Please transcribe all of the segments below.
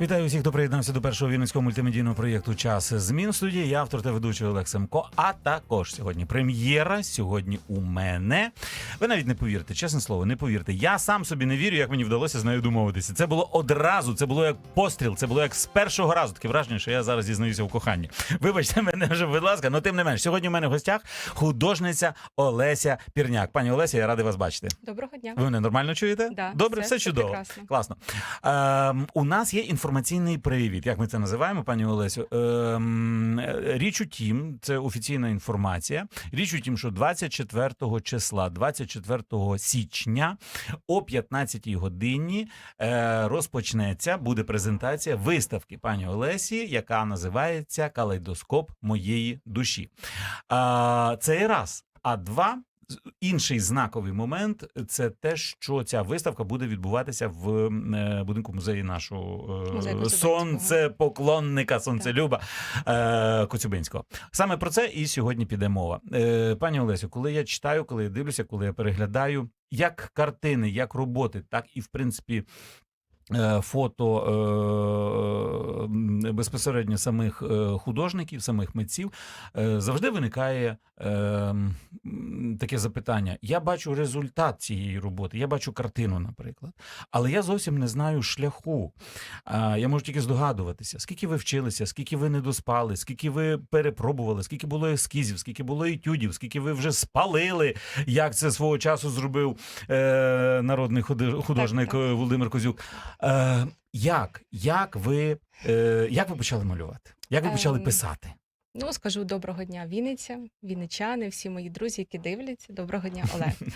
Вітаю усіх, хто приєднався до першого вінницького мультимедійного проєкту Час змін в студії. Я автор та ведучий Олег Семко. А також сьогодні прем'єра. Сьогодні у мене. Ви навіть не повірите, чесне слово, не повірте. Я сам собі не вірю, як мені вдалося з нею домовитися. Це було одразу, це було як постріл, це було як з першого разу. Таке враження, що я зараз дізнаюся в коханні. Вибачте мене вже, будь ласка, але тим не менш. Сьогодні у мене в гостях художниця Олеся Пірняк. Пані Олеся, я радий вас бачити. Доброго дня. Ви мене нормально чуєте? Да, Добре, все- все, чудово. прекрасно. Класно. Ем, у нас є інформаційний привід. Як ми це називаємо, пані Олесю? Ем, е, річ у тім, це офіційна інформація. Річ у тім, що 24 числа, 24 січня о 15 годині е, розпочнеться, буде презентація виставки пані Олесі, яка називається Калейдоскоп моєї душі. Це і раз. А два. Інший знаковий момент це те, що ця виставка буде відбуватися в е, будинку музею нашого е, Коцюбинського. сонцепоклонника, сонцелюба е, Коцюбинського. Саме про це і сьогодні піде мова. Е, пані Олесю, коли я читаю, коли я дивлюся, коли я переглядаю як картини, як роботи, так і в принципі. Е, Фото е, безпосередньо самих е, художників, самих митців завжди виникає таке запитання. Я бачу результат цієї роботи, я бачу картину, наприклад, але я зовсім не знаю шляху. Я можу тільки здогадуватися, скільки ви вчилися, скільки ви не доспали, скільки ви перепробували, скільки було ескізів, скільки було етюдів, скільки ви вже спалили, як це свого часу зробив народний художник Так, так. Володимир Козюк. Е, як? Як ви, е, як ви почали малювати? Як ви почали Ем, писати? Ну, скажу доброго дня, Вінниця, вінничани, всі мої друзі, які дивляться. Доброго дня, Олег.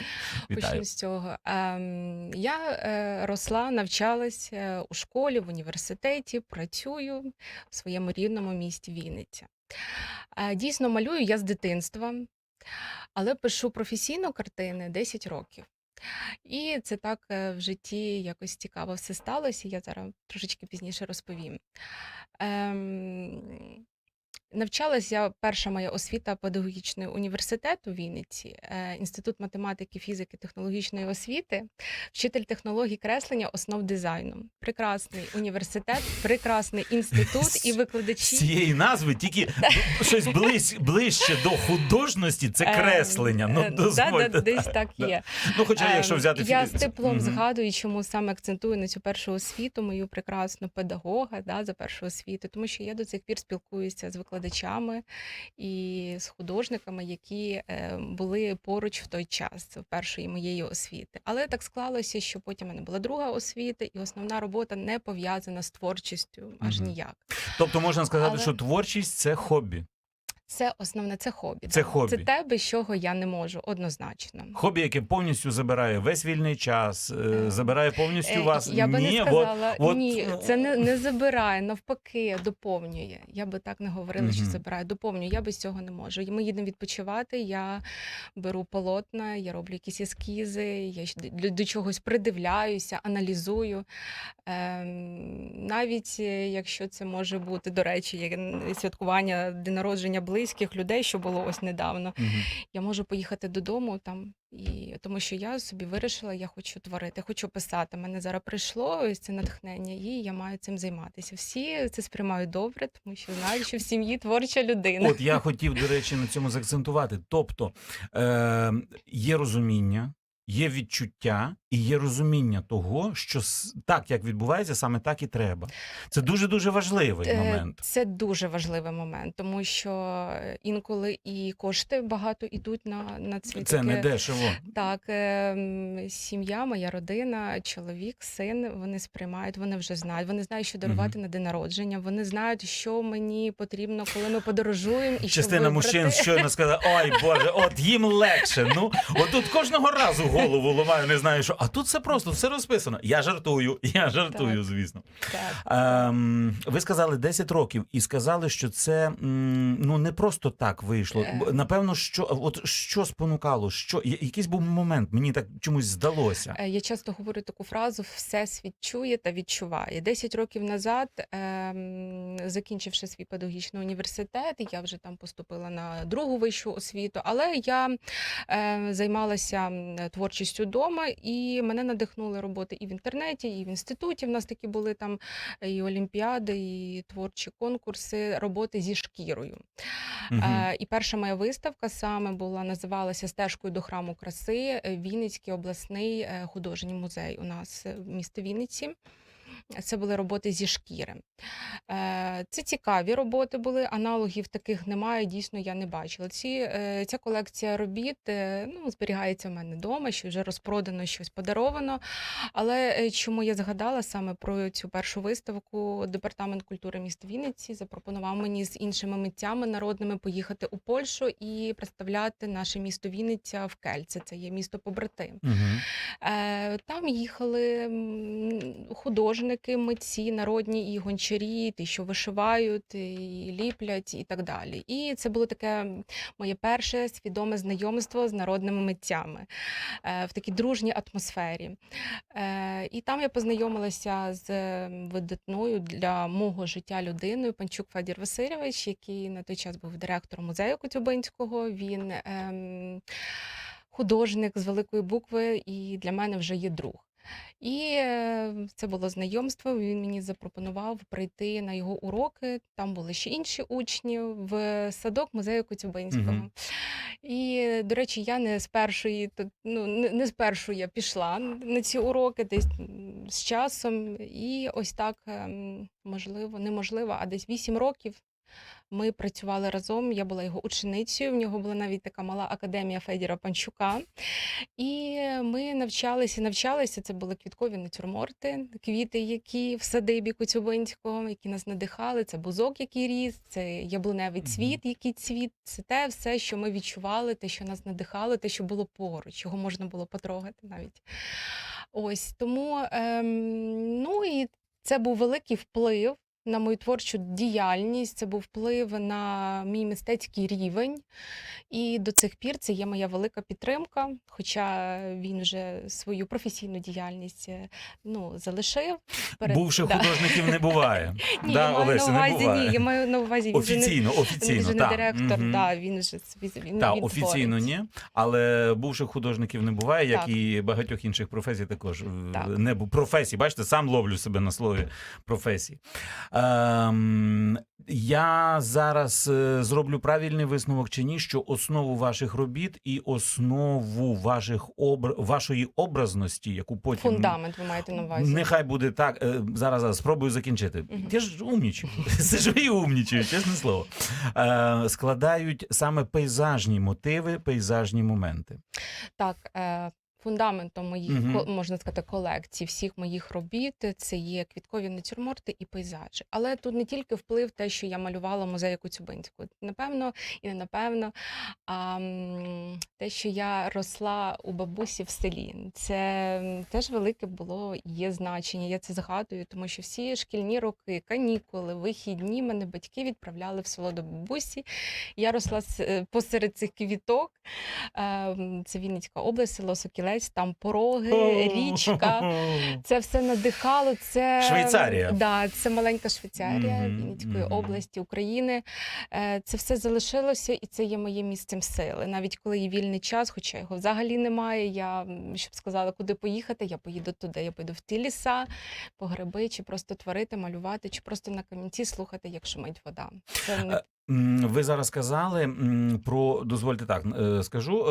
Почну з цього. Ем, я е, росла, навчалась е, у школі, в університеті, працюю в своєму рідному місті Вінниця. Е, дійсно, малюю я з дитинства, але пишу професійно картини 10 років. І це так е, в житті якось цікаво все сталося. Я зараз трошечки пізніше розповім. Ем, Навчалась я перша моя освіта педагогічного університету в Вінниці, е, інститут математики, фізики, технологічної освіти, вчитель технологій креслення основ дизайну. Прекрасний університет, прекрасний інститут і З викладачі. цієї назви тільки щось близь, ближче до художності це Ем, креслення. Ну, е, дозвольте. десь так є. Ну, хоча, якщо Ем, взяти я з теплом згадую, чому саме акцентую на цю першу освіту, мою прекрасну педагога да, за першу освіту, тому що я до цих пір спілкуюся з викладачами і з художниками, які е, були поруч в той час в першої моєї освіти. Але так склалося, що потім в мене була друга освіта, і основна робота не пов'язана з творчістю аж угу. ніяк. Тобто можна сказати, Але- що творчість це хобі. Це основне, це хобі. Це да. хобі. Це те, без чого я не можу, однозначно. Хобі, яке повністю забирає весь вільний час, е, Е, забирає повністю Е, вас. Я би Ні, не сказала, от, ні, ну, це не, не забирає, навпаки, доповнює. Я би так не говорила, що Мгм. забирає, доповнює. Я без цього не можу. Ми їдемо відпочивати, я беру полотна, я роблю якісь ескізи, я щ- до, до чогось придивляюся, аналізую. Ем, навіть е, якщо це може бути, до речі, як н- святкування день народження близьких людей, що було ось недавно Мгм. я можу поїхати додому там, і тому що я собі вирішила, я хочу творити, хочу писати. Мене зараз прийшло ось це натхнення, і я маю цим займатися. Всі це сприймають добре, тому що знають, що в сім'ї творча людина. От я хотів, до речі, на цьому заакцентувати. Тобто е, є розуміння, є відчуття і є розуміння того, що так, як відбувається, саме так і треба. Це дуже дуже важливий Е, момент. Це дуже важливий момент, тому що інколи і кошти багато йдуть на, на це. Це не дешево. Так, ем, сім'я, моя родина, чоловік, син, вони сприймають, вони вже знають. Вони знають, що дарувати на день народження. Вони знають, що мені потрібно, коли ми подорожуємо, і Частина вибрати. мужчин щойно сказала: ой Боже, от їм легше. Ну от тут кожного разу голову ламаю, не знаю, що а тут все просто, все розписано. Я жартую, я жартую, Так. звісно. Так. Ем, ви сказали 10 років і сказали, що це ну не просто так вийшло. Е. Напевно, що от що спонукало, що якийсь був момент, мені так чомусь здалося. Е, Я часто говорю таку фразу Всесвіт чує та відчуває. Десять років назад, ем, закінчивши свій педагогічний університет, я вже там поступила на другу вищу освіту, але я е, займалася творчістю вдома, і мене надихнули роботи і в інтернеті, і в інституті. В нас такі були там і олімпіади, і творчі конкурси, роботи зі шкірою. Угу. Е, І перша моя виставка саме була називалася Стежкою до храму краси е, Вінницький обласний е, художній музей у нас е, в місті Вінниці. Це були роботи зі шкіри. Е, Це цікаві роботи були, аналогів таких немає, дійсно я не бачила. Ці, е, ця колекція робіт е, ну, зберігається в мене вдома, що вже розпродано, щось подаровано. Але чому я згадала саме про цю першу виставку, департамент культури міста Вінниці запропонував мені з іншими митцями народними поїхати у Польщу і представляти наше місто Вінниця в Кельце. Це є місто побратим. Е, Там їхали м, художники, митці, народні і гончарі, ті, що вишивають, і ліплять, і так далі. І це було таке моє перше свідоме знайомство з народними митцями е, в такій дружній атмосфері. Е, І там я познайомилася з видатною для мого життя людиною Панчук Федір Васильович, який на той час був директором музею Коцюбинського. Він ем, художник з великої букви, і для мене вже є друг. І е, це було знайомство. Він мені запропонував прийти на його уроки. Там були ще інші учні в садок музею Коцюбинського. Мгм. І, до речі, я не з першої, ну не, з першої я пішла на ці уроки, десь з часом. І ось так ем, можливо, неможливо, а десь 8 років. Ми працювали разом. Я була його ученицею. В нього була навіть така мала академія Федіра Панчука. І ми навчалися, навчалися. Це були квіткові натюрморти, квіти, які в садибі Коцюбинського, які нас надихали. Це бузок, який ріс, це яблуневий цвіт, який цвіт. Це те все, що ми відчували, те, що нас надихало, те, що було поруч, його можна було потрогати навіть. Ось тому, ем, ну і це був великий вплив. На мою творчу діяльність це був вплив на мій мистецький рівень, і до цих пір це є моя велика підтримка. Хоча він вже свою професійну діяльність е, ну, залишив. Перед- Бувших Да. художників не буває. Ні, да, я маю Олеся, на не увазі, буває. ні, я маю на увазі він не, Офіційно, він офіційно, не директор, Мгм. да, він же він, Так, він офіційно творить. ні, але бувших художників не буває, як Так. і багатьох інших професій також. Е, Так. Не професій, бачите, сам ловлю себе на слові професії. Ем, я зараз е, зроблю правильний висновок чи ні, що основу ваших робіт і основу ваших обр... вашої образності, яку потім Фундамент ви маєте на увазі. Нехай буде так. е, Зараз, зараз спробую закінчити. Мгм. Я ж умнічаю. Сижу і умнічаю, чесне слово. Е, складають саме пейзажні мотиви, пейзажні моменти. Так, е, фундаментом моїх, ко- можна сказати, колекцій, всіх моїх робіт це є квіткові натюрморти і пейзажі. Але тут не тільки вплив те, що я малювала музею Коцюбинського. Напевно, і не напевно, а те, що я росла у бабусі в селі. Це теж велике було є значення. Я це згадую, тому що всі шкільні роки, канікули, вихідні мене батьки відправляли в село до бабусі. Я росла е, посеред цих квіток. Ем, Це Вінницька область, село Сокілець, там пороги, річка. Це все надихало. Це Швейцарія. Да, це маленька Швейцарія Мгм, Вінницької мгм. області України. Е, Це все залишилося, і це є моїм місцем сили. Навіть коли є вільний час, хоча його взагалі немає. Я щоб сказала, куди поїхати, я поїду туди. Я поїду в ті ліса, по гриби, чи просто творити, малювати, чи просто на камінці слухати, як шумить вода. Це не Ви зараз сказали про дозвольте так е, скажу. е,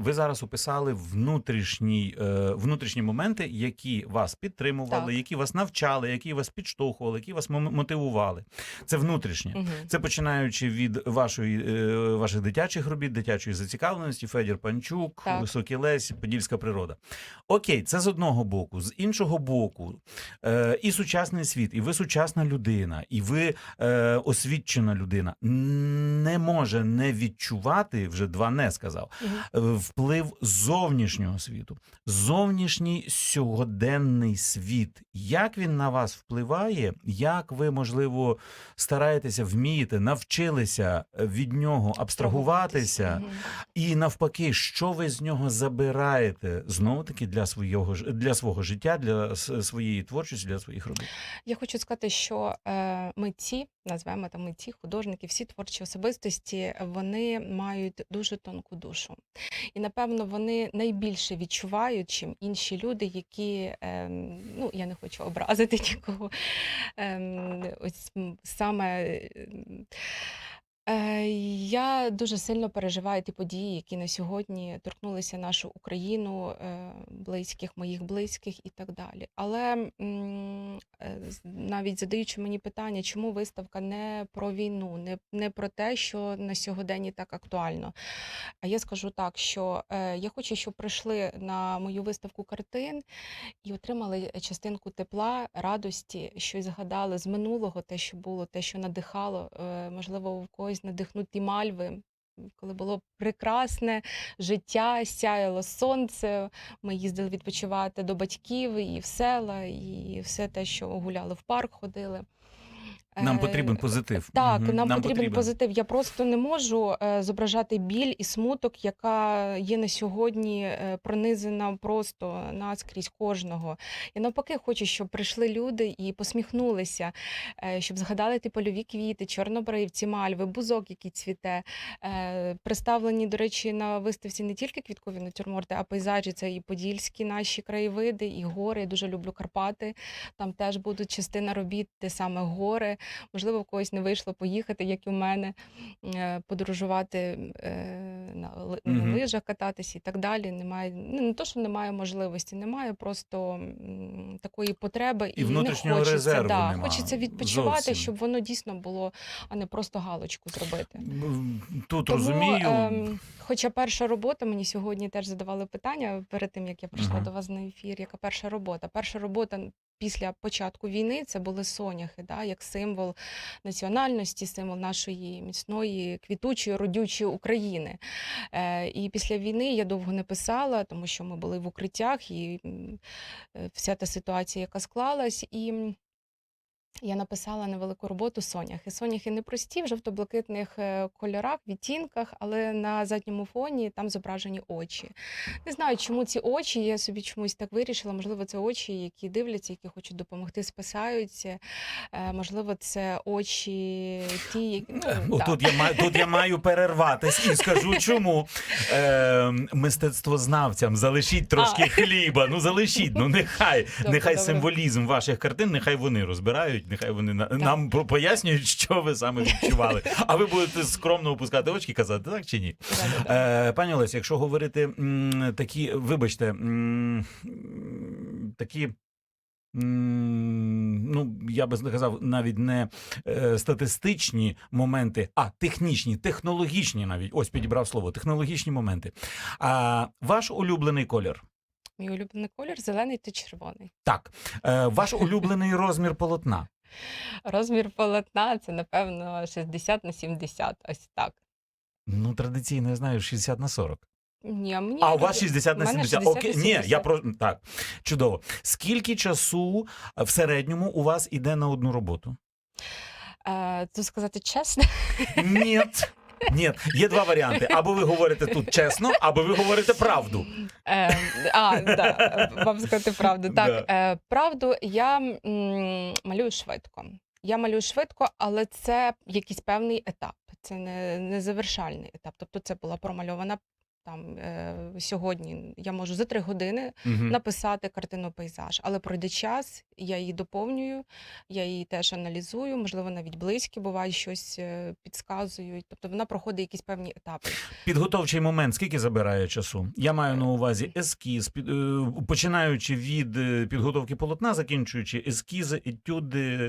Ви зараз описали внутрішні, е, внутрішні моменти, які вас підтримували, Так. які вас навчали, які вас підштовхували, які вас мо- мотивували. Це внутрішнє. Мгм. Це починаючи від вашої ваших дитячих робіт, дитячої зацікавленості, Федір Панчук, Так. Сокілесь, Подільська природа. Окей, це з одного боку, з іншого боку, і сучасний світ, і ви сучасна людина, і ви освічена кожна людина не може не відчувати, вже два не сказав, е, вплив зовнішнього світу, зовнішній сьогоденний світ. Як він на вас впливає? Як ви, можливо, стараєтеся, вмієте, навчилися від нього абстрагуватися? І навпаки, що ви з нього забираєте знову таки для свого для свого життя, для своєї творчості, для своїх робіт? Я хочу сказати, що е, митці, назвемо там митці, художники, всі творчі особистості, вони мають дуже тонку душу. І напевно вони найбільше відчувають, чим інші люди, які ем, ну я не хочу образити нікого. Ем, ось саме. Е, Я дуже сильно переживаю ті події, які на сьогодні торкнулися нашу Україну, е, близьких, моїх близьких і так далі. Але е, навіть задаючи мені питання, чому виставка не про війну, не, не про те, що на сьогоденні так актуально. А я скажу так, що я хочу, щоб прийшли на мою виставку картин і отримали частинку тепла, радості, щось згадали з минулого, те, що було, те, що надихало. Можливо, у когось надихнуть ті мальви. Коли було прекрасне життя, сяяло сонце, ми їздили відпочивати до батьків і в села, і все те, що гуляли в парк, ходили. Нам Е, потрібен позитив. так, Мгм. нам, потрібен, позитив. Я просто не можу е, зображати біль і смуток, яка є на сьогодні е, пронизана просто наскрізь кожного. Я навпаки хочу, щоб прийшли люди і посміхнулися, щоб згадали ті польові квіти, чорнобривці, мальви, бузок, який цвіте. Представлені, до речі, на виставці не тільки квіткові натюрморти, а пейзажі. Це і подільські наші краєвиди, і гори. Я дуже люблю Карпати. Там теж будуть частина робіт, те саме гори. Можливо, в когось не вийшло поїхати, як і у мене, е, подорожувати е, на, лижах кататися і так далі. Немає ну, не то, що немає можливості, немає просто такої потреби І внутрішнього не хочеться, резерву да, нема хочеться відпочивати, зовсім. щоб воно дійсно було, а не просто галочку зробити. Тут Тому, розумію. ем, хоча перша робота, мені сьогодні теж задавали питання перед тим, як я прийшла Мгм. до вас на ефір, яка перша робота? Перша робота після початку війни це були соняхи, да, як символ національності, символ нашої міцної, квітучої, родючої України. Е, і після війни я довго не писала, тому що ми були в укриттях, і е, вся та ситуація, яка склалась. І я написала невелику роботу соняхи. Соняхи непрості в жовто-блакитних е, кольорах, відтінках, але на задньому фоні там зображені очі. Не знаю, чому ці очі, я собі чомусь так вирішила. Можливо, це очі, які дивляться, які хочуть допомогти, спасаються. Е, Можливо, це очі ті, які ну, Тут я маю тут я маю перерватись і скажу чому. Е, мистецтвознавцям залишіть трошки хліба. Ну залишіть. Ну нехай, Добре, нехай добре. символізм ваших картин, нехай вони розбирають, нехай вони на, нам про- пояснюють, що ви саме відчували. А ви будете скромно опускати очки і казати, так чи ні? Е, пані Олесь, якщо говорити м, такі, вибачте, м, такі. м, Ну, я би сказав, навіть не е, статистичні моменти, а технічні, технологічні навіть. Ось підібрав слово, технологічні моменти. А ваш улюблений колір? Мій улюблений колір зелений та червоний. Так, е, ваш улюблений розмір полотна. Розмір полотна це, напевно, 60 на 70, ось так. Ну, традиційно, я знаю, 60 на 40. Ні, а мені А у вас 60 на у 70. 60 Окей, ні, я про так. Чудово. Скільки часу е, в середньому у вас іде на одну роботу? Е, Тут сказати чесно, Ні. Ні, є два варіанти. Або ви говорите тут чесно, або ви говорите правду. Е, а, да, вам сказати правду. Так, Да. е, правду я м, малюю швидко. Я малюю швидко, але це якийсь певний етап. Це не, не завершальний етап. Тобто це була промальована там е, сьогодні. Я можу за три години Мгм. написати картину пейзаж, але пройде час, я її доповнюю, я її теж аналізую, можливо, навіть близькі бувають щось е, підказують. Тобто вона проходить якісь певні етапи. Підготовчий момент скільки забирає часу? Я маю на увазі ескіз, під, е, починаючи від е, підготовки полотна, закінчуючи ескізи, етюди, е,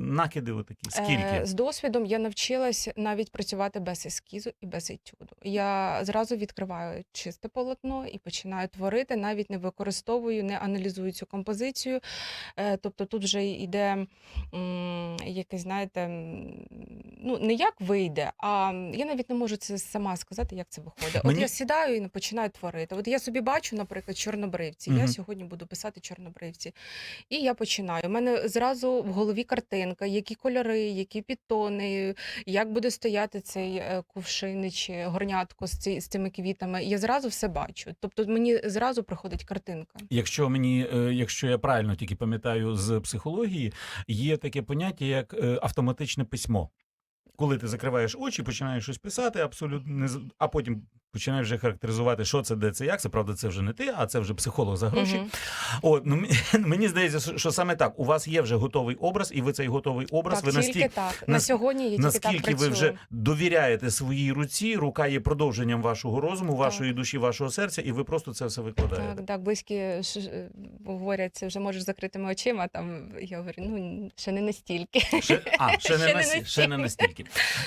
накиди. Отакі. Скільки? Е, З досвідом я навчилась навіть працювати без ескізу і без етюду. Я зразу відкриваю чисте полотно і починаю творити, навіть не використовую, не аналізую цю композицію. Е, Тобто тут вже йде якесь, знаєте, ну не як вийде, а я навіть не можу це сама сказати, як це виходить. Мені- От я сідаю і починаю творити. От я собі бачу, наприклад, чорнобривці. Я сьогодні буду писати чорнобривці. І я починаю. У мене зразу в голові картинка, які кольори, які підтони, як буде стояти цей е, кувшин чи горнятко з, з цими квітами. Я зразу все бачу. Тобто мені зразу приходить картинка. Якщо мені, е, якщо я правильно тільки пам'ятаю з психології, є таке поняття як е, автоматичне письмо. Коли ти закриваєш очі, починаєш щось писати, абсолютно не а потім починаєш вже характеризувати, що це, де це, як це. Правда, це вже не ти, а це вже психолог за гроші. Мгм. От ну мені- здається, що- саме так. У вас є вже готовий образ, і ви цей готовий образ. Так, ви настільки так. На сьогодні я тільки так наскільки ви вже довіряєте своїй руці, рука є продовженням вашого розуму, вашої душі, вашого серця, і ви просто це все викладаєте. Так, так, близькі говорять, це вже можеш закритими очима. Там я говорю, ну ще не настільки. Ще, а, ще, не, Ще не насті- ще не настільки.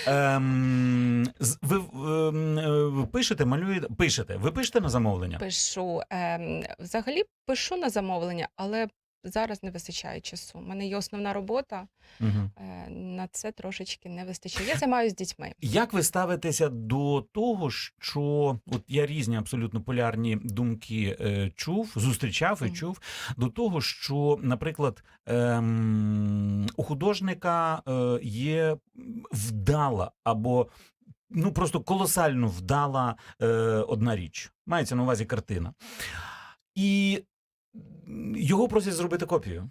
Ем, ви, ем, е, ви пишете, малюєте, пишете. Ви пишете на замовлення? Пишу ем, взагалі пишу на замовлення, але зараз не вистачає часу. У мене є основна робота, Угу. е, на це трошечки не вистачає. Я займаюся дітьми. Як ви ставитеся до того, що от я різні абсолютно полярні думки е, чув, зустрічав і Мгм. чув до того, що, наприклад, ем, у художника е, є вдала або ну просто колосально вдала е, одна річ. Мається на увазі картина. І його просять зробити копію.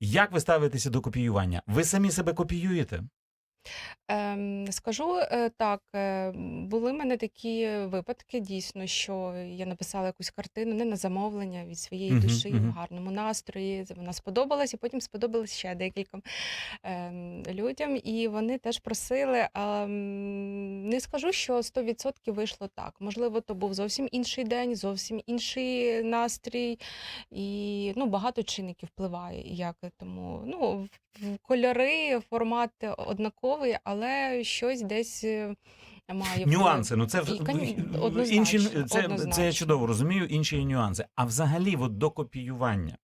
Як ви ставитеся до копіювання? Ви самі себе копіюєте? Ем, скажу е, так, е, були в мене такі випадки, дійсно, що я написала якусь картину не на замовлення від своєї Мгм, душі, мгм. в гарному настрої. Вона сподобалась, і потім сподобалась ще декільком ем, людям. І вони теж просили. А, м, не скажу, що 100% вийшло так. Можливо, то був зовсім інший день, зовсім інший настрій. І ну, багато чинників впливає. Як тому ну, кольори, формат однаковий, але щось десь е, має. Нюанси, ну це в- однозначно, інші це, це я чудово розумію. Інші нюанси. А взагалі, от до копіювання.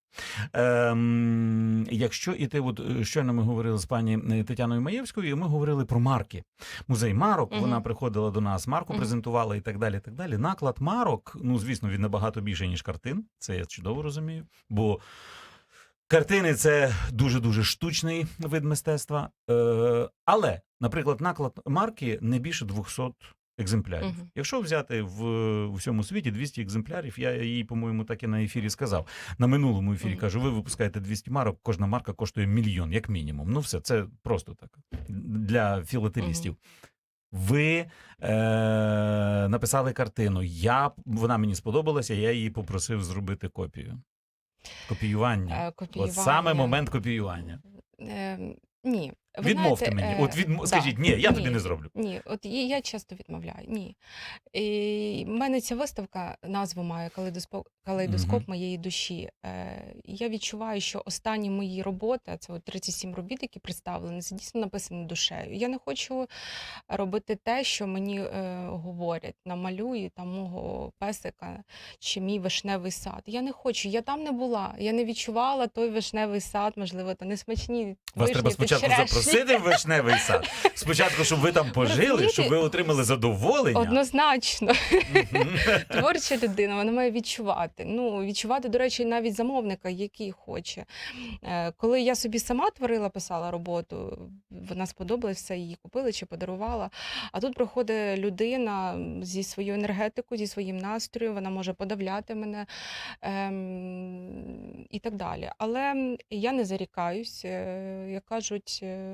Ем, якщо іти, от е, щойно ми говорили з пані е, Тетяною Маєвською, і ми говорили про марки. Музей марок. Мгм. Вона приходила до нас, марку Мгм. презентувала і так далі. і так далі. Наклад марок, ну звісно, він набагато більше ніж картин. Це я чудово розумію. Бо Картини це дуже дуже штучний вид мистецтва. Е, але, наприклад, наклад марки не більше 200 екземплярів. Мгм. Якщо взяти в, у всьому світі 200 екземплярів, я їй, по-моєму, так і на ефірі сказав. На минулому ефірі Мгм. кажу: ви випускаєте 200 марок, кожна марка коштує мільйон, як мінімум. Ну, все, це просто так для філателістів. Ви е, написали картину. Я, вона мені сподобалася, я її попросив зробити копію. Копіювання. Е, копіювання. От саме момент копіювання. Е, ні. Ви Відмовте знаєте, мені. е, От від... да. скажіть, ні, я тобі не зроблю. Ні, от і я часто відмовляю. Ні. І в мене ця виставка назву має калейдоскоп, калейдоскоп Мгм. моєї душі. Е, я відчуваю, що останні мої роботи, а це от 37 робіт, які представлені, це дійсно написані душею. Я не хочу робити те, що мені е, говорять, намалюю там мого песика чи мій вишневий сад. Я не хочу, я там не була, я не відчувала той вишневий сад, можливо, то не смачні. Вас вишні треба та спочатку черешні. Запросити в вишневий сад. Спочатку, щоб ви там пожили, Розумієте? щоб ви отримали задоволення. Однозначно. Творча людина, вона має відчувати. Ну, відчувати, до речі, навіть замовника, який хоче. Е, Коли я собі сама творила, писала роботу, вона сподобалась, все її купили чи подарувала. А тут приходить людина зі своєю енергетикою, зі своїм настроєм, вона може подавляти мене ем, і так далі. Але я не зарікаюсь, е, як кажуть.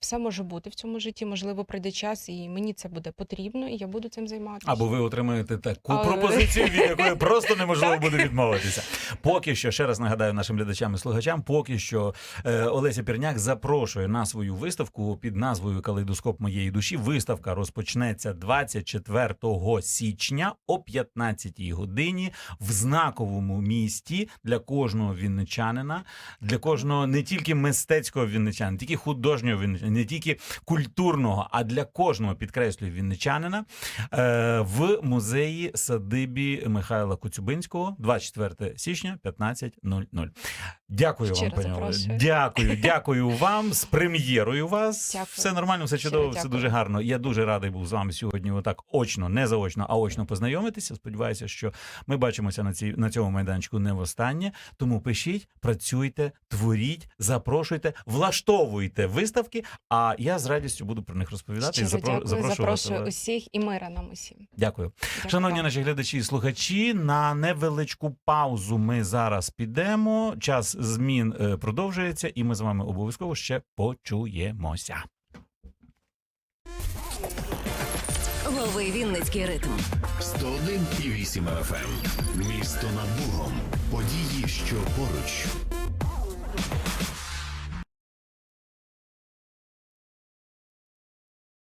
все може бути в цьому житті, можливо, прийде час, і мені це буде потрібно, і я буду цим займатися. Або ви отримаєте таку Але- пропозицію, від якої просто неможливо буде відмовитися. Поки що, ще раз нагадаю нашим глядачам і слухачам, поки що е, Олеся Пірняк запрошує на свою виставку під назвою Калейдоскоп моєї душі. Виставка розпочнеться 24 січня о 15 годині в знаковому місті для кожного вінничанина, для кожного не тільки мистецького вінничанина, тільки художнього вінничанина, не тільки культурного, а для кожного підкреслюю вінничанина е, в музеї садибі Михайла Коцюбинського 24 січня 15.00. Дякую Щиро вам, пані Олег. Дякую, дякую вам з прем'єрою вас. Дякую. Все нормально, все Щиро чудово, все дякую. дуже гарно. Я дуже радий був з вами сьогодні. Отак очно, не заочно, а очно познайомитися. Сподіваюся, що ми бачимося на цій на цьому майданчику не востаннє. Тому пишіть, працюйте, творіть, запрошуйте, влаштовуйте виставки. А я з радістю буду про них розповідати і Щиро запро... дякую, запрошувати запрошую вас. усіх і мира нам усім. Дякую. Дякую Шановні наші глядачі і слухачі, на невеличку паузу ми зараз підемо. Час змін е, продовжується, і ми з вами обов'язково ще почуємося. Лови Вінницький ритм. 101,8 FM. Місто над Богом. Події, що поруч.